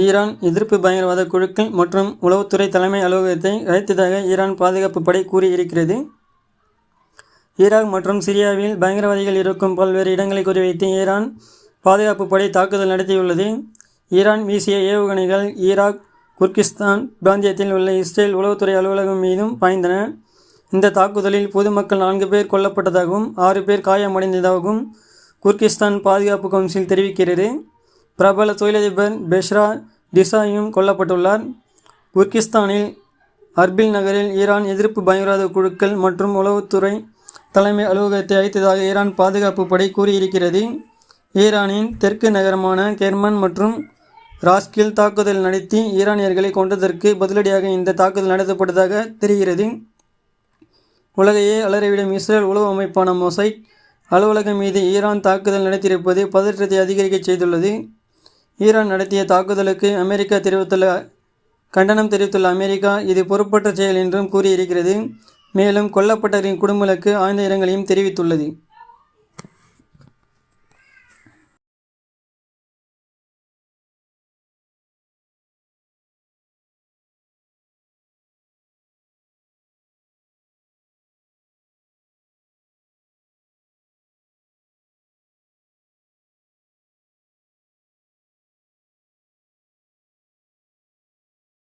Iran எதிர்ப்பு பயங்கரவாத குழுக்கள் மற்றும் உளவுத்துறை தலைமை அலுவலகத்தை அழைத்ததாக ஈரான் பாதுகாப்பு படை கூறியிருக்கிறது. ஈராக் மற்றும் சிரியாவில் பயங்கரவாதிகள் இருக்கும் பல்வேறு இடங்களை குறிவைத்து ஈரான் பாதுகாப்பு படை தாக்குதல் நடத்தியுள்ளது. ஈரான் வீசிய ஏவுகணைகள் ஈராக் குர்கிஸ்தான் பிராந்தியத்தில் உள்ள இஸ்ரேல் உளவுத்துறை அலுவலகம் மீதும் பாய்ந்தன. இந்த தாக்குதலில் பொதுமக்கள் நான்கு பேர் கொல்லப்பட்டதாகவும் ஆறு பேர் காயமடைந்ததாகவும் குர்கிஸ்தான் பாதுகாப்பு கவுன்சில் தெரிவிக்கிறது. பிரபல தொழிலதிபர் பெஷ்ரா டிசாயும் கொல்லப்பட்டுள்ளார். உர்கிஸ்தானில் அர்பில் நகரில் ஈரான் எதிர்ப்பு பயங்கரவாத குழுக்கள் மற்றும் உளவுத்துறை தலைமை அலுவலகத்தை அழைத்ததாக ஈரான் பாதுகாப்பு படை கூறியிருக்கிறது. ஈரானின் தெற்கு நகரமான கெர்மன் மற்றும் ராஸ்கில் தாக்குதல் நடத்தி ஈரானியர்களை கொண்டதற்கு பதிலடியாக இந்த தாக்குதல் நடத்தப்பட்டதாக தெரிகிறது. உலகையே அலறிவிடும் இஸ்ரேல் உளவு அமைப்பான மொசைட் அலுவலகம் மீது ஈரான் தாக்குதல் நடத்தியிருப்பது பதற்றத்தை அதிகரிக்கச் செய்துள்ளது. ஈரான் நடத்திய தாக்குதலுக்கு அமெரிக்கா தெரிவித்துள்ள கண்டனம் தெரிவித்துள்ள அமெரிக்கா இது பொறுப்பற்ற செயல் என்றும் கூறியிருக்கிறது. மேலும் கொல்லப்பட்டவரின் குடும்பங்களுக்கு ஆழ்ந்த இரங்கலையும் தெரிவித்துள்ளது.